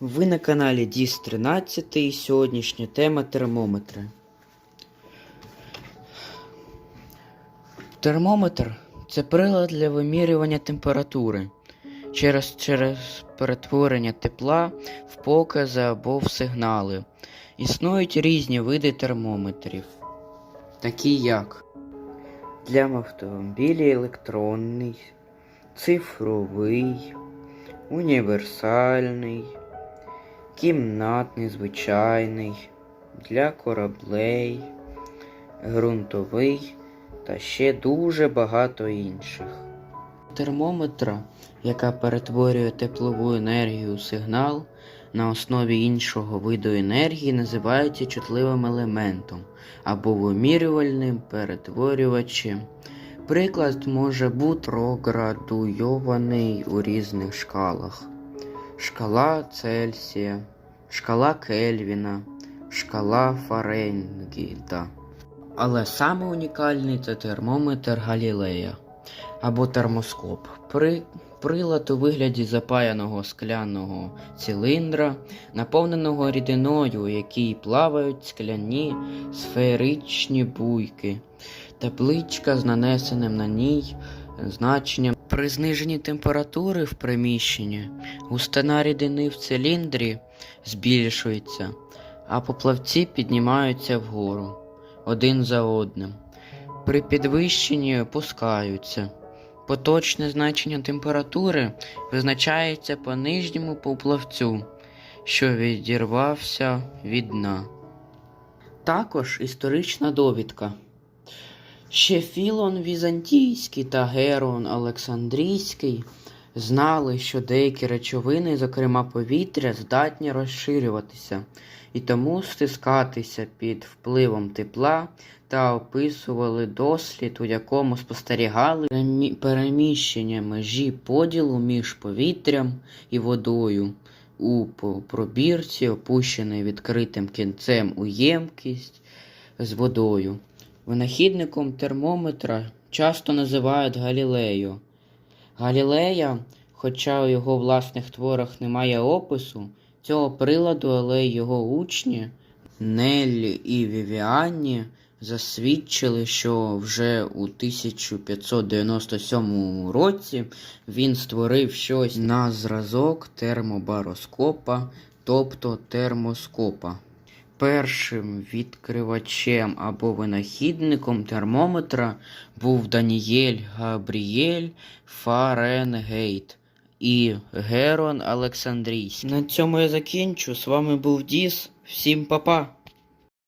Ви на каналі Діс 13 і сьогоднішня тема термометри. Термометр це прилад для вимірювання температури через, через перетворення тепла в покази або в сигнали. Існують різні види термометрів, такі як для автомобілів електронний, цифровий, універсальний, кімнатний звичайний, для кораблей, ґрунтовий та ще дуже багато інших. Термометра, яка перетворює теплову енергію у сигнал на основі іншого виду енергії, називається чутливим елементом або вимірювальним перетворювачем. Приклад може бути проградуйований у різних шкалах. Шкала Цельсія, шкала Кельвіна, шкала Фаренгейта. Але саме унікальний це термометр Галілея або термоскоп. При... Прилад у вигляді запаяного скляного циліндра, наповненого рідиною, у якій плавають скляні сферичні буйки, табличка з нанесеним на ній значенням. При зниженні температури в приміщенні густина рідини в циліндрі збільшується, а поплавці піднімаються вгору один за одним. При підвищенні опускаються. Поточне значення температури визначається по нижньому поплавцю, що відірвався від дна. Також історична довідка. Ще Філон Візантійський та Герон Олександрійський знали, що деякі речовини, зокрема повітря, здатні розширюватися і тому стискатися під впливом тепла та описували дослід, у якому спостерігали переміщення межі поділу між повітрям і водою у пробірці, опущеної відкритим кінцем у ємкість з водою. Винахідником термометра часто називають Галілею. Галілея, хоча у його власних творах немає опису цього приладу, але його учні Неллі і Вівіанні засвідчили, що вже у 1597 році він створив щось на зразок термобароскопа, тобто термоскопа. Першим відкривачем або винахідником термометра був Даніель Габріель Фаренгейт і Герон Олександрійський. На цьому я закінчу. З вами був Діс. Всім па-па!